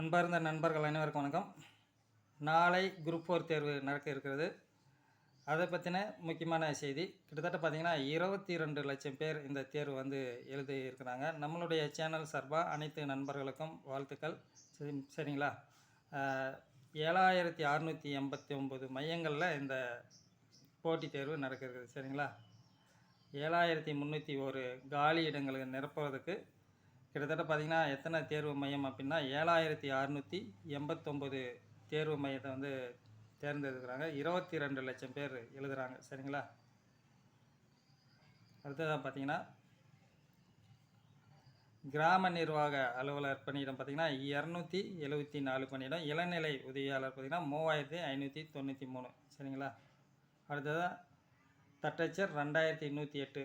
அன்பார்ந்த நண்பர்கள் அனைவருக்கும் வணக்கம். நாளை குரூப் ஃபோர் தேர்வு நடக்க இருக்கிறது. அதை பற்றின முக்கியமான செய்தி கிட்டத்தட்ட பார்த்திங்கன்னா இருபத்தி ரெண்டு லட்சம் பேர் இந்த தேர்வு வந்து எழுதி இருக்கிறாங்க. நம்மளுடைய சேனல் சார்பாக அனைத்து நண்பர்களுக்கும் வாழ்த்துக்கள். சரி சரிங்களா? ஏழாயிரத்தி அறநூற்றி எண்பத்தி ஒம்பது மையங்களில் இந்த போட்டித் தேர்வு நடக்க சரிங்களா? ஏழாயிரத்தி முந்நூற்றி ஒரு காலி இடங்களுக்கு நிரப்புவதற்கு கிட்டத்தட்ட பார்த்தீங்கன்னா எத்தனை தேர்வு மையம் அப்படின்னா ஏழாயிரத்தி அறநூற்றி எண்பத்தொம்போது தேர்வு மையத்தை வந்து தேர்ந்தெடுக்கிறாங்க. இருபத்தி ரெண்டு லட்சம் பேர் எழுதுகிறாங்க சரிங்களா? அடுத்ததாக பார்த்தீங்கன்னா கிராம நிர்வாக அலுவலர் பணியிடம் பார்த்தீங்கன்னா இரநூத்தி எழுபத்தி நாலு பணியிடம். இளநிலை உதவியாளர் பார்த்தீங்கன்னா மூவாயிரத்தி ஐநூற்றி தொண்ணூற்றி மூணு. சரிங்களா? அடுத்ததாக தட்டச்சர் ரெண்டாயிரத்தி நூற்றி எட்டு.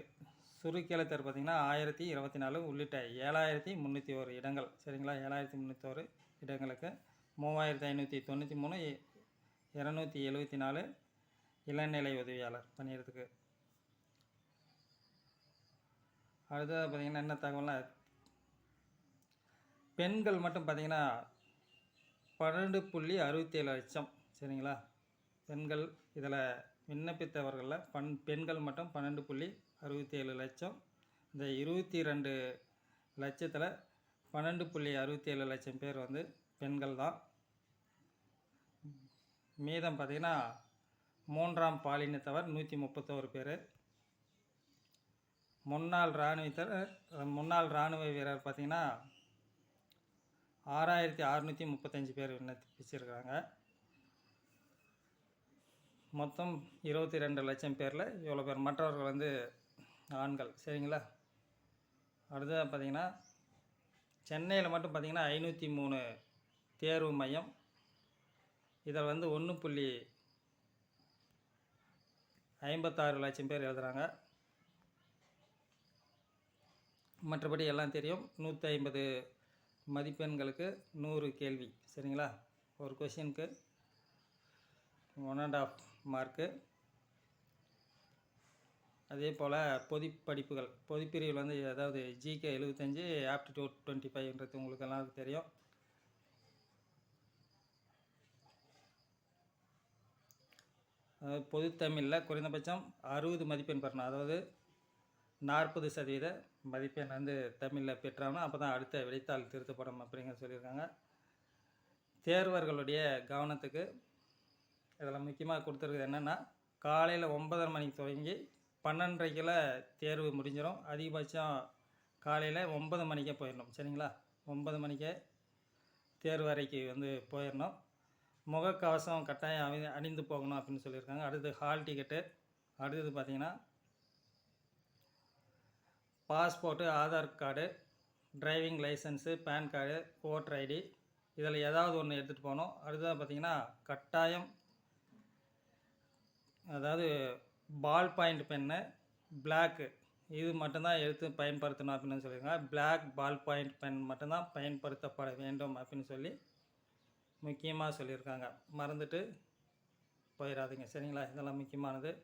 சுருக்கெழுத்தர் பார்த்திங்கன்னா ஆயிரத்தி இருபத்தி நாலு உள்ளிட்ட ஏழாயிரத்தி முந்நூற்றி ஒரு இடங்கள். சரிங்களா? ஏழாயிரத்தி முந்நூற்றி ஒரு இடங்களுக்கு மூவாயிரத்தி ஐநூற்றி தொண்ணூற்றி மூணு இரநூத்தி எழுபத்தி நாலு இளநிலை உதவியாளர் பணியிடத்துக்கு. அடுத்தது பார்த்திங்கன்னா என்ன தகவல்னா பெண்கள் மட்டும் பார்த்திங்கன்னா பன்னெண்டு புள்ளி அறுபத்தேழு லட்சம். சரிங்களா? பெண்கள் இதில் விண்ணப்பித்தவர்களில் பண் பெண்கள் மட்டும் பன்னெண்டு புள்ளி அறுபத்தி ஏழு லட்சம். இந்த இருபத்தி ரெண்டு லட்சத்தில் பன்னெண்டு புள்ளி அறுபத்தி ஏழு லட்சம் பேர் வந்து பெண்கள் தான். மீதம் பார்த்திங்கன்னா மூன்றாம் பாலினத்தவர் நூற்றி முப்பத்தோரு பேர். முன்னாள் இராணுவத்தர் முன்னாள் இராணுவ வீரர் பார்த்திங்கன்னா ஆறாயிரத்தி அறநூற்றி முப்பத்தஞ்சு பேர் விண்ணப்பிச்சிருக்கிறாங்க. மொத்தம் இருபத்தி ரெண்டு லட்சம் பேரில் இவ்வளோ பேர். மற்றவர்கள் வந்து ஆண்கள். சரிங்களா? அடுத்ததாக பார்த்தீங்கன்னா சென்னையில் மட்டும் பார்த்தீங்கன்னா ஐநூற்றி மூணு தேர்வு மையம். இதில் வந்து ஒன்று புள்ளி ஐம்பத்தாறு லட்சம் பேர் எழுதுகிறாங்க மற்றபடி எல்லாம் தெரியும். நூற்றி ஐம்பது மதிப்பெண்களுக்கு நூறு கேள்வி. சரிங்களா? ஒரு கொஷினுக்கு ஒன் அண்ட் ஆஃப் மார்க்கு அதே போல் பொது படிப்புகள் பொதுப்பிரிவில் வந்து அதாவது ஜிகே எழுபத்தஞ்சி ஆப்டிடியூட் டுவெண்ட்டி ஃபைவ்ன்றது உங்களுக்கெல்லாம் தெரியும். அதாவது பொதுத்தமிழில் குறைந்தபட்சம் அறுபது மதிப்பெண் பெறணும். அதாவது நாற்பது சதவீத மதிப்பெண் வந்து தமிழில் பெற்றாங்கன்னா அப்போ தான் அடுத்த விடைத்தாள் திருத்தப்படும் அப்படிங்கிற சொல்லியிருக்காங்க. தேர்வர்களுடைய கவனத்துக்கு இதில் முக்கியமாக கொடுத்துருக்குது என்னென்னா காலையில் ஒன்பதரை மணிக்கு துவங்கி பன்னெண்டரைக்கில் தேர்வு முடிஞ்சிடும் அதிகபட்சம் காலையில் ஒன்பது மணிக்கே போயிடணும். சரிங்களா? ஒன்பது மணிக்கே தேர்வு அறைக்கு வந்து போயிடணும். முகக்கவசம் கட்டாயம் அணி அணிந்து போகணும் அப்படின்னு சொல்லியிருக்காங்க. அடுத்து ஹால் டிக்கெட்டு அடுத்தது பார்த்திங்கன்னா passport Aadhaar card driving license pan card voter ID இதில் ஏதாவது ஒன்று எடுத்துகிட்டு போகணும். அடுத்தது பார்த்திங்கன்னா கட்டாயம் அதாவது பால் பாயிண்ட் பென்னு பிளாக்கு இது மட்டும்தான் எடுத்து பயன்படுத்தணும் அப்படின்னு சொல்லியிருக்காங்க. பிளாக் பால் பாயிண்ட் பென் மட்டும்தான் பயன்படுத்தப்பட வேண்டும் அப்படின்னு சொல்லி முக்கியமாக சொல்லியிருக்காங்க. மறந்துட்டு போயிடாதீங்க. சரிங்களா? இதெல்லாம் முக்கியமானது.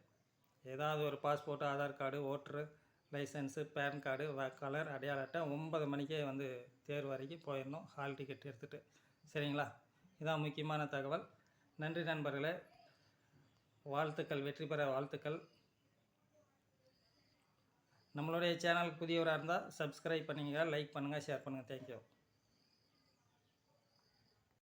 ஏதாவது ஒரு passport Aadhaar card voter license pan card colour அடையாள அட்டை ஒன்பது மணிக்கே வந்து தேர்வு வரைக்கும் போயிடணும். ஹால் டிக்கெட் எடுத்துகிட்டு சரிங்களா? இதான் முக்கியமான தகவல். நன்றி நண்பர்களே. வாழ்த்துக்கள் வெற்றி பெற வாழ்த்துக்கள். நம்மளுடைய சேனல் புதியவராக இருந்தால் சப்ஸ்கிரைப் பண்ணுங்கள் லைக் பண்ணுங்கள் ஷேர் பண்ணுங்கள் தேங்க்யூ